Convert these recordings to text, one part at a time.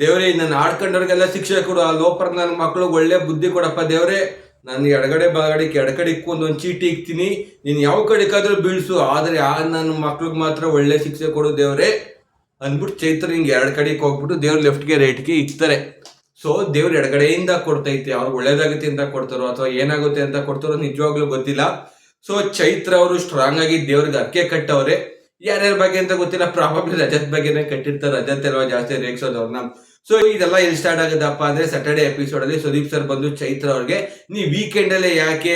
ದೇವ್ರೇ ನನ್ನ ಆಡ್ಕೊಂಡವ್ರಿಗೆಲ್ಲ ಶಿಕ್ಷೆ ಕೊಡು. ಆ ಲೋಪರ್ ನನ್ನ ಮಕ್ಳಿಗೆ ಒಳ್ಳೆ ಬುದ್ಧಿ ಕೊಡಪ್ಪ ದೇವರೇ. ನಾನು ಎಡಗಡೆ ಬಾಗಡಿ ಎಡಗಡೆ ಇಕ್ಕೊಂಡು ಒಂದು ಚೀಟಿ ಇಕ್ತೀನಿ. ನೀನು ಯಾವ ಕಡೆಗಾದ್ರೂ ಬೀಳ್ಸು. ಆದರೆ ಆ ನನ್ನ ಮಕ್ಳಿಗೆ ಮಾತ್ರ ಒಳ್ಳೆ ಶಿಕ್ಷೆ ಕೊಡು ದೇವರೇ. ಅಂದ್ಬಿಟ್ಟು ಚೈತ್ರ ಹಿಂಗೆ ಎರಡು ಕಡೆಗೆ ಹೋಗ್ಬಿಟ್ಟು ದೇವ್ರ ಲೆಫ್ಟ್ಗೆ ರೈಟ್ಗೆ ಇಕ್ತಾರೆ. ಸೊ ದೇವ್ರ ಎಡಗಡೆಯಿಂದ ಕೊಡ್ತೈತೆ. ಅವ್ರು ಒಳ್ಳೇದಾಗುತ್ತೆ ಅಂತ ಕೊಡ್ತಾರೋ ಅಥವಾ ಏನಾಗುತ್ತೆ ಅಂತ ಕೊಡ್ತಾರೋ ನಿಜವಾಗ್ಲೂ ಗೊತ್ತಿಲ್ಲ. ಸೊ ಚೈತ್ರ ಅವರು ಸ್ಟ್ರಾಂಗ್ ಆಗಿ ದೇವ್ರಿಗೆ ಅಕ್ಕೆ ಕಟ್ಟವ್ರೆ. ಯಾರ್ಯಾರ ಬಗ್ಗೆ ಅಂತ ಗೊತ್ತಿಲ್ಲ. ಪ್ರಾಬಬ್ಲಿ ರಜತ್ ಬಗ್ಗೆನೇ ಕಟ್ಟಿರ್ತಾರೆ. ರಜತ್ ಅಲ್ವಾ ಜಾಸ್ತಿ ರೇಗ್ಸೋದು ಅವ್ರನ್ನ ಸೊ ಇದೆಲ್ಲ ಎಲ್ಲಿ ಸ್ಟಾರ್ಟ್ ಆಗುದಪ್ಪ ಅಂದ್ರೆ ಸ್ಯಾಟರ್ಡೆ ಎಪಿಸೋಡ್ ಅಲ್ಲಿ ಸುದೀಪ್ ಸರ್ ಬಂದು ಚೈತ್ರ ಅವ್ರಿಗೆ ನೀ ವೀಕೆಂಡ್ ಅಲ್ಲೇ ಯಾಕೆ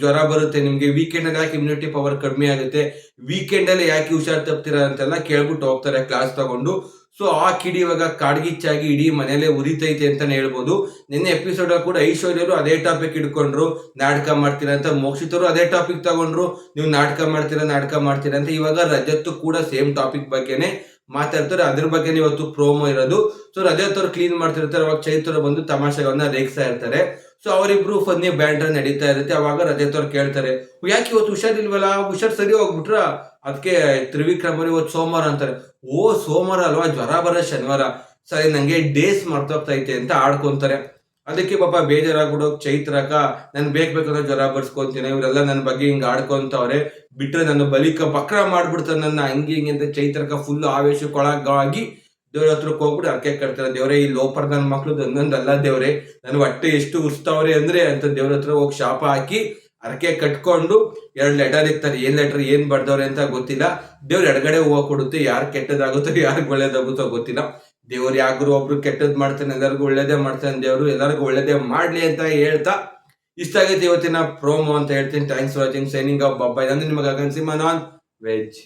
ಜ್ವರ ಬರುತ್ತೆ? ನಿಮ್ಗೆ ವೀಕೆಂಡ್ ಅಲ್ಲಿ ಯಾಕೆ ಇಮ್ಯುನಿಟಿ ಪವರ್ ಕಡಿಮೆ ಆಗುತ್ತೆ. ವೀಕೆಂಡ್ ಅಲ್ಲಿ ಯಾಕೆ ಹುಷಾರ್ ತಪ್ತೀರಾ? ಅಂತೆಲ್ಲ ಕೇಳ್ಬಿಟ್ಟು ಹೋಗ್ತಾರೆ ಕ್ಲಾಸ್ ತಗೊಂಡು. ಸೊ ಆ ಕಿಡಿ ಇವಾಗ ಕಾಡ್ಗಿಚ್ಚಾಗಿ ಇಡೀ ಮನೇಲೆ ಉರಿತೈತೆ ಅಂತಾನೆ ಹೇಳ್ಬೋದು. ನಿನ್ನೆ ಎಪಿಸೋಡ್ ಕೂಡ ಐಶ್ವರ್ಯರು ಅದೇ ಟಾಪಿಕ್ ಇಟ್ಕೊಂಡ್ರು. ನಾಟಕ ಮಾಡ್ತೀರಾ ಅಂತ ಮೋಕ್ಷಿತರು ಅದೇ ಟಾಪಿಕ್ ತಗೊಂಡ್ರು. ನೀವು ನಾಟಕ ಮಾಡ್ತೀರಾ ನಾಟಕ ಮಾಡ್ತೀರಾ ಅಂತ ಇವಾಗ ರಜತ್ತು ಕೂಡ ಸೇಮ್ ಟಾಪಿಕ್ ಬಗ್ಗೆನೆ ಮಾತಾಡ್ತಾರೆ. ಅದ್ರ ಬಗ್ಗೆ ಇವತ್ತು ಪ್ರೋಮೋ ಇರೋದು. ಸೊ ರಜತ್ ಅವ್ರು ಕ್ಲೀನ್ ಮಾಡ್ತಿರ್ತಾರೆ. ಅವಾಗ ಚೈತ್ರ ಬಂದು ತಮಾಷೆಗಳನ್ನ ರೇಗಿಸ್ತಾ ಇರ್ತಾರೆ. ಸೊ ಅವರಿಬ್ರು ಫನ್ನಿ ಬ್ಯಾಂಡ್ರ ನಡೀತಾ ಇರುತ್ತೆ. ಅವಾಗ ರಜತ್ ಅವ್ರು ಕೇಳ್ತಾರೆ ಯಾಕೆ ಇವತ್ತು ಹುಷಾರಿಲ್ವಲ್ಲ ಹುಷಾರ್ ಸರಿ ಹೋಗ್ಬಿಟ್ರ? ಅದಕ್ಕೆ ತ್ರಿವಿಕ್ರಮ ಇವತ್ತು ಸೋಮವಾರ ಅಂತಾರೆ. ಓ, ಸೋಮವಾರ ಅಲ್ವಾ? ಜ್ವರ ಬರೋ ಶನಿವಾರ. ಸರಿ, ನಂಗೆ ಡೇಸ್ ಮರ್ತೋಗ್ತೈತೆ ಅಂತ ಆಡ್ಕೊಂತಾರೆ. ಅದಕ್ಕೆ ಪಾಪ ಬೇಜಾರಾಗ್ಬಿಡೋ ಚೈತ್ರಕ ನನ್ ಬೇಕ್ ಬೇಕಾದ್ರೆ ಜ್ವರ ಬರ್ಸ್ಕೊಂತೀನಿ, ಇವರೆಲ್ಲ ನನ್ನ ಬಗ್ಗೆ ಹಿಂಗ್ ಆಡ್ಕೊಂತವ್ರೆ, ಬಿಟ್ರೆ ನನ್ನ ಬಲಿಕ ಪಕ್ರ ಮಾಡ್ಬಿಡ್ತಾರೆ ನನ್ನ ಹಂಗೆ ಹಿಂಗೆ ಅಂತ ಚೈತ್ರಕ ಫುಲ್ ಆವೇಶಕ್ಕೊಳಗಾಗಿ ದೇವ್ರ ಹತ್ರಕ್ಕೆ ಹೋಗ್ಬಿಟ್ಟು ಅರ್ಕೆ ಕಟ್ತಾರೆ. ದೇವ್ರೆ, ಈ ಲೋಪರ್ ನನ್ನ ಮಕ್ಳು ಒಂದೊಂದಲ್ಲ ದೇವ್ರೆ ನನ್ನ ಹೊಟ್ಟೆ ಎಷ್ಟು ಉಸ್ತಾವ್ರೆ ಅಂದ್ರೆ ಅಂತ ದೇವ್ರ ಹತ್ರ ಹೋಗಿ ಶಾಪ ಹಾಕಿ ಅರಕೆ ಕಟ್ಕೊಂಡು ಎರಡು ಲೆಟರ್ ಇರ್ತಾರೆ ಏನ್ ಲೆಟರ್ ಏನ್ ಬರ್ದವ್ರೆ ಅಂತ ಗೊತ್ತಿಲ್ಲ. ದೇವ್ರ ಎಡಗಡೆ ಹೂವು ಕೊಡುತ್ತೆ, ಯಾರು ಕೆಟ್ಟದಾಗುತ್ತೋ, ಯಾರು ಒಳ್ಳೇದಾಗುತ್ತೋ ಗೊತ್ತಿಲ್ಲ. ದೇವ್ರು ಯಾರು ಒಬ್ರು ಕೆಟ್ಟದ್ ಮಾಡ್ತಾನೆ, ಎಲ್ಲರಿಗೂ ಒಳ್ಳೇದೇ ಮಾಡ್ತಾನೆ, ದೇವ್ರು ಎಲ್ಲರಿಗೂ ಒಳ್ಳೇದೇ ಮಾಡ್ಲಿ ಅಂತ ಹೇಳ್ತಾ ಇಷ್ಟ ಆಗೈತೆ ಇವತ್ತಿನ ಪ್ರೋಮೋ ಅಂತ ಹೇಳ್ತೀನಿ. Thanks for watching signing off ಬಾಬಾ ಇದಂದ್ರೆ ನಿಮಗೆ ಅಗನ್ಸಿ ನಾನ್ ವೆಜ್